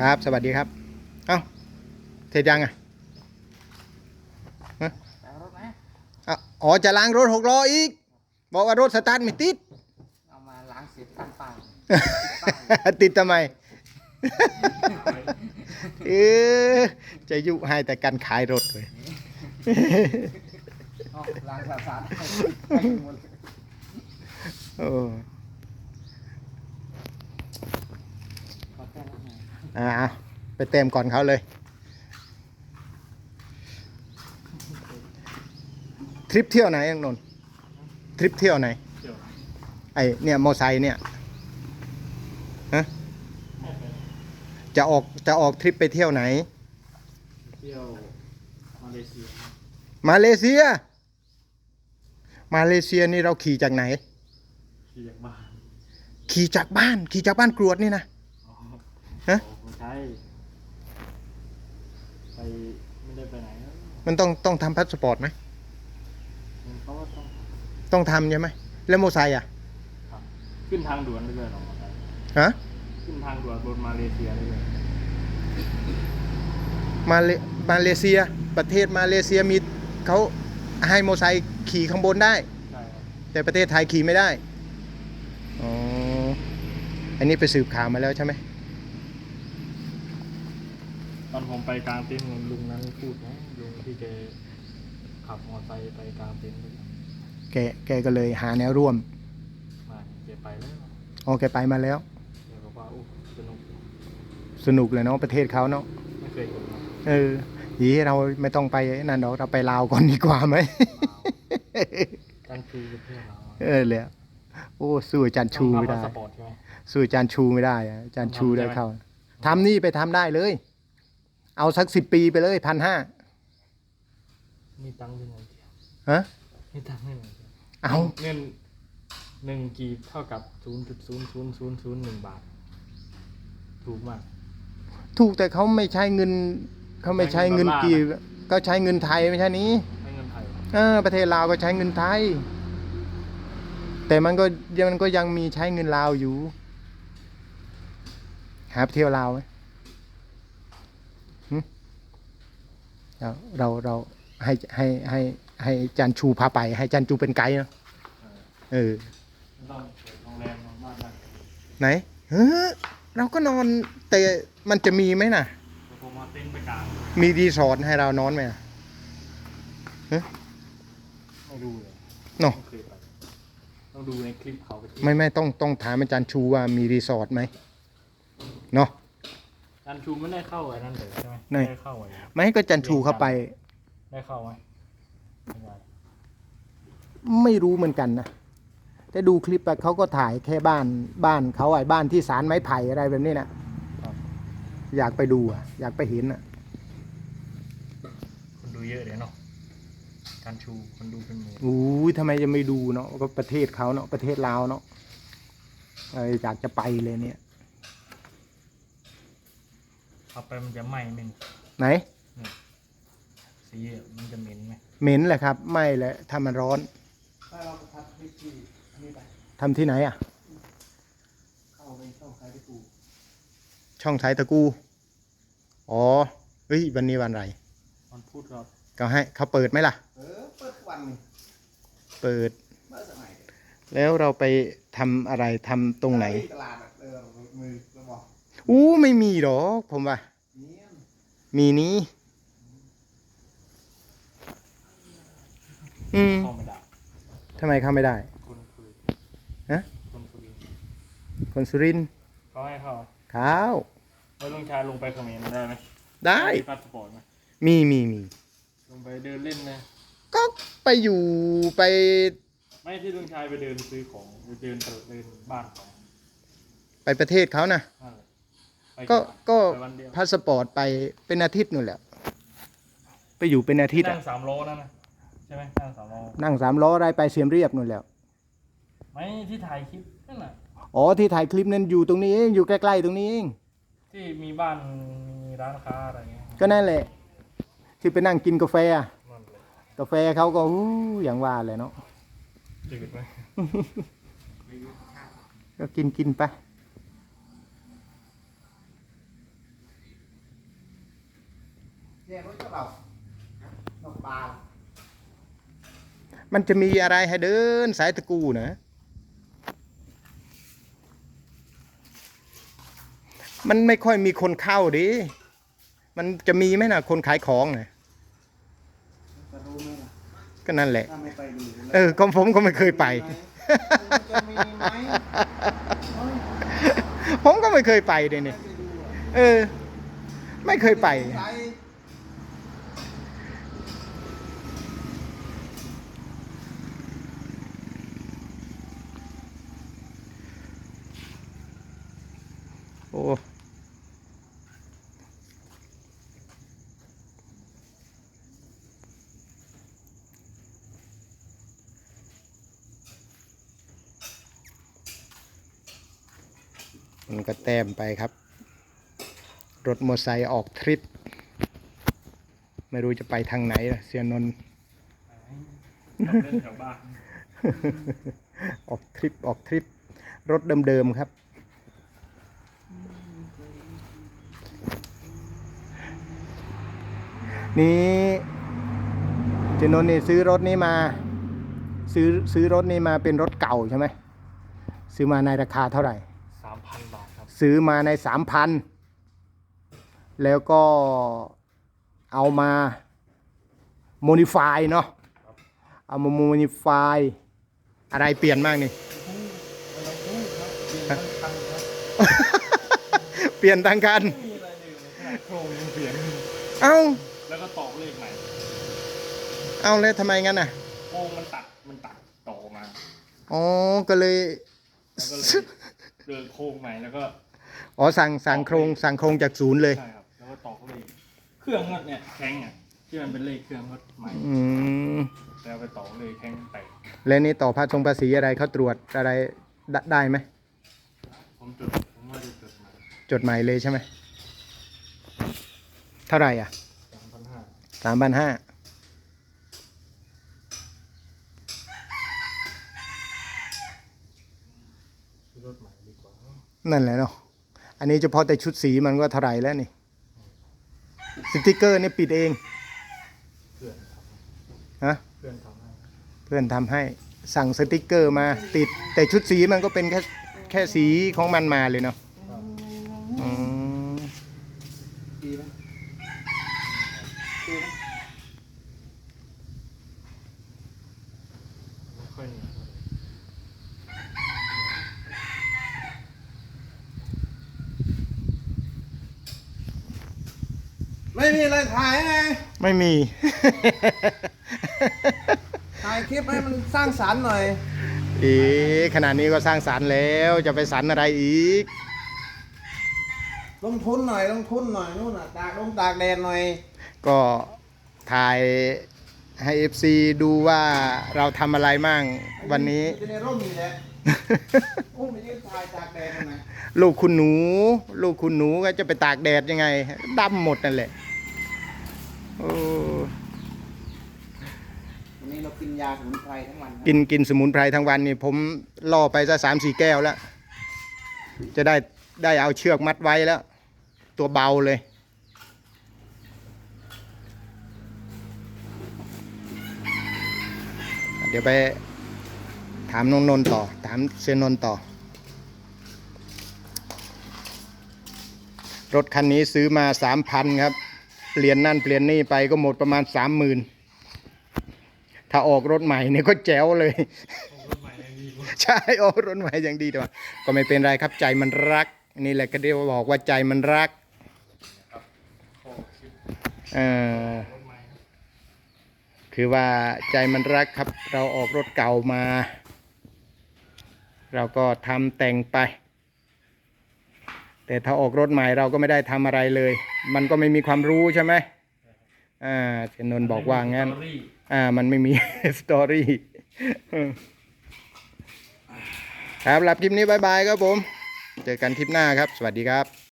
ครับ สวัสดีครับ เอ้าเสร็จยังอะเอารถไหมอะอ๋อ จะล้างรถหกล้ออีก บอกว่ารถสตาร์ทไม่ติด เอามาล้างเสร็จตั้งป้ายติดทำไม เออจะยุให้แต่การขายรถเลยเอาล้างสะอาดให้หมดเลยโอ้ ขอแก้แล้วหน่ อยอ่าเอาไปเต็มก่อนเขาเลย ทริปเที่ยวไหนยังนนท์ทริปเที่ยวไหนเที่ยวไอเนี่ยมอไซค์เนี่ยฮะจะออกจะออกทริปไปเที่ยวไหน เที่ยวมาเลเซีย มาเลเซีย มาเลเซียนี่เราขี่จากไหน ขี่จากบ้าน ขี่จากบ้าน ขี่จากบ้านกรวดนี่นะอ๋อฮะไม่ ใช่ไปไม่ได้ไปไหนนะมันต้องต้องทำพาสปอร์ตไหมมันเขาก็ต้องต้องทำใช่ไหมแล้วมอไซค์อะขึ้นทางด่วนได้เลยหรอมอเตอร์ไซค์ฮะขึ้นทางด่วนบนมาเลเซียได้เลยมาเลมาเลเซีย ประเทศมาเลเซียมีเขาให้มอไซค์ขี่ข้างบนได้ ใช่ครับแต่ประเทศไทยขี่ไม่ได้อ๋ออันนี้ไปสืบข่าวมาแล้วใช่ไหม ตอนผมไปกลางเต็นท์ลุงนั้นพูดนะลุงที่แกขับมอเตอร์ไซค์ไปกลางเต็นท์ด้วยกันแกแกก็เลยหาแนวร่วมมาแกไปแล้วอ๋อแกไปมาแล้วแกบอกว่าโอ้สนุกสนุกเลยเนาะประเทศเขาเนาะไม่เคยเห็นมาเออยีเราไม่ต้องไปนั่นหรอกเราไปลาวก่อนดีกว่าไหมการคือเพื่อนเราเออเลยอะโอ้สู้อาจารย์ชูไม่ได้ ต้องทำพาสปอร์ตใช่ไหม สู้อาจารย์ชูไม่ได้อะอาจารย์ชูต้องทำได้ใช่ไหมเข้าทำนี่ไปทำได้เลย เอาสักสิบปีไปเลยพันห้ามีตังค์ยังไงเดียวฮะมีตังค์ยังไงเดียวเอาเงินหนึ่งกีบเท่ากับศูนย์จุดศูนย์ศูนย์ศูนย์ศูนย์หนึ่งบาท ถูกมาก ถูกแต่เขาไม่ใช้เงินเขาไม่ใช้เงินใช้เงินดอลลาร์กีบก็ใช้เงินไทยไม่ใช่นี้ให้เงินไทยเออประเทศลาวก็ใช้เงินไทย แต่มันก็มันก็ยังมีใช้เงินลาวอยู่หาไปเที่ยวลาวไหม เราเราเราให้ให้ให้ให้จันชูพาไป ให้จันชูเป็นไกด์เนอะเออไม่ต้องเปิดโรงแรมนอนบ้านได้ไหนเฮ้อเราก็นอนแต่มันจะมีไหมน่ะแต่ผมมาเต้นท์ไปกลางมีรีสอร์ทให้เรานอนไหมอะไม่ดูเลยเนาะไม่เคยไปต้องดูในคลิปเขาไปที่ไม่ไม่ต้องต้องถามอาจารย์ชูว่ามีรีสอร์ทไหมเนาะ การชูไม่ได้เข้าไอ้นั่นเลยใช่ไหมไหนได้เข้าไอ้ไม่ให้ก็อาจารย์ชูเข้าไป ได้เข้าไหมไม่ได้ไม่รู้เหมือนกันนะแต่ดูคลิปอะเขาก็ถ่ายแค่บ้านบ้านเขาไอ้บ้านที่สารไม้ไผ่อะไรแบบนี้นะอยากไปดูอะอยากไปเห็นอะคนดูเยอะเดี๋ยวเนาะการชูคนดูเป็นหมื่นอู้ยทำไมจะไม่ดูเนาะก็ประเทศเขาเนาะประเทศลาวเนาะเอออยากจะไปเลยเนี่ย เอา ไปมันจะไหม้ไหมนี่ไหน สีอะมันจะเหม็นไหมเหม็นแหละครับไม่แหละถ้ามันร้อนถ้าเราไปทัดคลิปที่นี่ไปทำที่ไหนอะเข้าไปช่องใครไปกูช่องไทยตะกู อ๋อเฮ้ยวันนี้วันอะไรมันพูดเราก็ให้เขาเปิดไหมล่ะ เออเปิดทุกวันนี่เปิด เมื่อสมัยแล้วเราไปทำอะไรทำตรงไหนตลาดอะเออมือเราบอกอู้ไม่มีหรอกผมว่าเนี่ย มีนี้ อืม เข้าไม่ได้ทำไมเข้าไม่ได้คนคุยฮะคนคุยคนสุรินทร์เขาให้เข้าข้าว แล้วลุงชายลงไปเขมรได้ไหมได้ มีพาสปอร์ตไหมมีมีมี ลงไปเดินเล่นไหมก็ไปอยู่ไป ไม่ที่ลุงชายไปเดินซื้อของไปเดินตลาดเดินบ้านของไปประเทศเขานะ นั่นแหละไป ก็วันก็ไปวันเดียวพาสปอร์ตไปเป็นอาทิตย์นู่นแหละ ไปอยู่เป็นอาทิตย์นั่อะงสามล้อนั่นนะใช่ไหมนั่งสามล้อนั่งสามล้อได้ไปเสียมเรียบนู่นแหล้วไม่ที่ถ่ายคลิปนั่นน่ะอ๋อที่ถ่ายคลิปนั้นอยู่ตรงนี้เองอยู่ใกล้ๆตรงนี้เอง ที่มีบ้านมีร้านค้าอะไรเงี้ยก็นั่นแหละ ที่ไปนั่งกินกาแฟอะนั่นเลยกาแฟเขาก็อู้อย่างว่าเลยเนาะจืดไหมก็กินกินไป มันจะมีอะไรให้เดินสายตะกูนะ มันไม่ค่อยมีคนเข้าดิ มันจะมีไหมนะคนขายของนะก็นั่นแหละ เออของผมก็ไม่เคยไป ผมก็ไม่เคยไปเลยเนี่ย เออ ไม่เคยไป มันก็แต้มไปครับ รถมอเตอร์ไซค์ออกทริป ไม่รู้จะไปทางไหนล่ะเสียนนท์เล่นแถวบ้านออกทริปออกทริป รถเดิมๆครับ นี่เจนนท์นี่ซื้อรถนี้มา ซื้อซื้อรถนี้มาเป็นรถเก่าใช่ไหมซื้อมาในราคาเท่าไหร่ ซื้อมาในสามพันแล้วก็เอามาโมดิฟายเนาะเอามาโมดิฟายอะไรเปลี่ยนมากนี่ เปลี่ยนทางกันไม่มีอะไรเลยแค่โครงยังเปลี่ยน เอ้า แล้วก็ตอกเลขใหม่เอาแล้วทำไมงั้นอะ โครงมันตัด มันตัดต่อมา อ๋อ ก็เลย แล้วก็เลยเจอโครงใหม่แล้วก็ อ๋อสั่งสั่งโครงสั่งโครงจากศูนย์เลย ใช่ครับ แล้วก็ตอกเลขเครื่องก็เนี่ยแข้งอะที่มันเป็นเลขเครื่องก็ใหม่อืมแล้วไปตอกเลยแข้งแตกแล้วนี่ต่อภาชงภาษีอะไรเขาตรวจอะไรไดได้ไหมผมจดผมว่าจะจดมาจดหมายเลยใช่ไหมเท่าไหร่อะสามพันห้าสามพันห้าซื้อรถใหม่ดีกว่า นั่นแหละเนาะ อันนี้เฉพาะแต่ชุดสีมันก็เท่าไหร่แล้วนี่สติกเกอร์นี่ปิดเองเพื่อนทฮะำเพื่อนทำให้เพื่อนทำให้สั่งสติกเกอร์มาติดแต่ชุดสีมันก็เป็นแค่แค่สีของมันมาเลยเนาะอืม ดีไหมดีไหม ไม่ค่อยเหนียวเท่าไหร่ ไม่มีอะไรถ่ายไง ไม่มี ถ่ายคลิปให้มันสร้างสรรค์หน่อย อีขนาดนี้ก็สร้างสารรค์แล้วจะไปสรรอะไรอีก ลงทุนหน่อยลงทุนหน่อยนู่นน่ะตากลงตากแดดหน่อย ก็ถ่ายให้ FC ดูว่าเราทำอะไรมั่งวันนี้ จะในร่มนี่แหละโอ้ไม่ยืนถ่ายตากแดดทำไม ลูกคุณหนู ลูกคุณหนูก็จะไปตากแดดยังไงดำหมดนั่นแหละ โอ้วันนี้เรากินยาสมุนไพรทั้งวันครับกินกินสมุนไพรทั้งวันนี่ผมล่อไปซะสามสี่แก้วแล้ว จะได้ได้เอาเชือกมัดไว้แล้ว ตัวเบาเลย เดี๋ยวไปถามน้องนนท์ต่อ ถามเซยนนท์ต่อ รถคันนี้ซื้อมาสามพันครับ เปลี่ยนนั่นเปลี่ยนนี่ไปก็หมดประมาณสามหมื่นถ้าออกรถใหม่เนี่ยก็แจ๋วเลยรถใหม่ยังดีกว่าใช่ออกรถใหม่อย่างดีแต่ว่าก็ไม่เป็นไรครับใจมันรัก นี่แหละก็เรียกว่าบอกว่าใจมันรักโคชิปเออรถใหม่คือว่าใจมันรักครับ เราออกรถเก่ามา เราก็ทำแต่งไป แต่ถ้าออกรถใหม่เราก็ไม่ได้ทำอะไรเลย มันก็ไม่มีความรู้ใช่ไหมอ่าเชนนน์บอกว่างั้น อ่า มันไม่มีสตอรี่ครับหลับคลิปนี้บายบายครับผม เจอกันคลิปหน้าครับ สวัสดีครับ